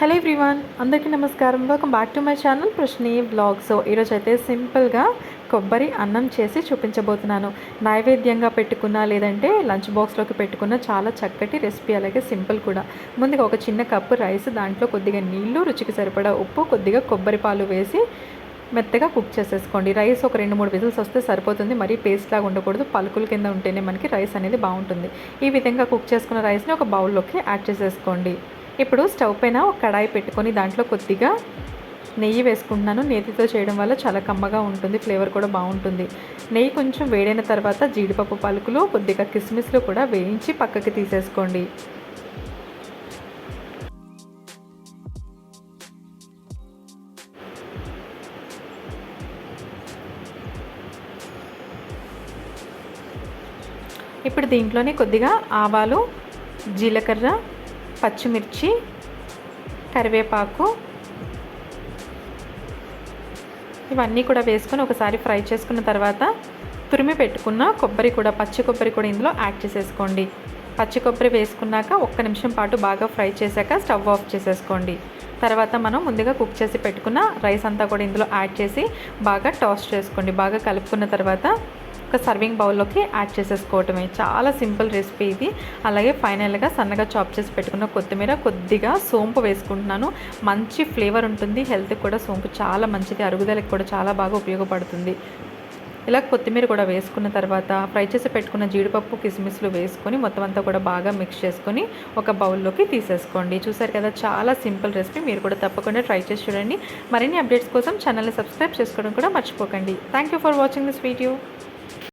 Hello everyone అందరికీ నమస్కారం. Welcome back to my channel ప్రశ్ని blog so ఈరోజు అయితే సింపుల్గా కొబ్బరి అన్నం చేసి చూపించబోతున్నాను. నైవేద్యంగా పెట్టుకున్న లేదంటే లంచ్ బాక్స్లోకి పెట్టుకున్న చాలా చక్కటి రెసిపీ అలాగే సింపుల్ కూడా. ముందుగా ఒక చిన్న కప్పు రైస్ దాంట్లో కొద్దిగా నీళ్ళు రుచికి సరిపడా ఉప్పు కొద్దిగా కొబ్బరి పాలు వేసి మెత్తగా కుక్ చేసేసుకోండి. రైస్ ఒక రెండు మూడు విజిల్స్ వస్తే సరిపోతుంది. మరీ పేస్ట్ లాగా ఉండకూడదు. పలుకుల కింద ఉంటేనే మనకి రైస్ అనేది బాగుంటుంది. ఈ విధంగా కుక్ చేసుకున్న రైస్ని ఒక బౌల్లోకి యాడ్ చేసేసుకోండి. ఇప్పుడు స్టవ్ పైన ఒక కడాయి పెట్టుకొని దాంట్లో కొద్దిగా నెయ్యి వేసుకుంటున్నాను. నేతితో చేయడం వల్ల చాలా కమ్మగా ఉంటుంది ఫ్లేవర్ కూడా బాగుంటుంది. నెయ్యి కొంచెం వేడైన తర్వాత జీడిపప్పు పలుకులు కొద్దిగా కిస్మిస్లు కూడా వేయించి పక్కకి తీసేసుకోండి. ఇప్పుడు దీంట్లోనే కొద్దిగా ఆవాలు జీలకర్ర పచ్చిమిర్చి కరివేపాకు. ఇవన్నీ కూడా వేసుకొని ఒకసారి ఫ్రై చేసుకున్న తర్వాత తురిమి పెట్టుకున్న కొబ్బరి కూడా పచ్చి కొబ్బరి కూడా ఇందులో యాడ్ చేసేసుకోండి. పచ్చి కొబ్బరి వేసుకున్నాక ఒక్క నిమిషం పాటు బాగా ఫ్రై చేశాక స్టవ్ ఆఫ్ చేసేసుకోండి. తర్వాత మనం ముందుగా కుక్ చేసి పెట్టుకున్న రైస్ అంతా కూడా ఇందులో యాడ్ చేసి బాగా టాస్ చేసుకోండి. బాగా కలుపుకున్న తర్వాత ఒక సర్వింగ్ బౌల్లోకి యాడ్ చేసేసుకోవటమే. చాలా సింపుల్ రెసిపీ ఇది. అలాగే ఫైనల్గా సన్నగా చాప్ చేసి పెట్టుకున్న కొత్తిమీర కొద్దిగా సోంపు వేసుకుంటున్నాను. మంచి ఫ్లేవర్ ఉంటుంది. హెల్త్కి కూడా సోంపు. చాలా మంచిది. అరుగుదలకి కూడా చాలా బాగా ఉపయోగపడుతుంది. ఇలా కొత్తిమీర కూడా వేసుకున్న తర్వాత ఫ్రై చేసి పెట్టుకున్న జీడిపప్పు కిస్మిస్లు వేసుకొని మొత్తం అంతా కూడా బాగా మిక్స్ చేసుకొని ఒక బౌల్లోకి తీసేసుకోండి. చూసారు కదా చాలా సింపుల్ రెసిపీ మీరు కూడా తప్పకుండా ట్రై చేసి చూడండి. మరిన్ని అప్డేట్స్ కోసం ఛానల్ని సబ్స్క్రైబ్ చేసుకోవడం కూడా మర్చిపోకండి. Thank you for watching this video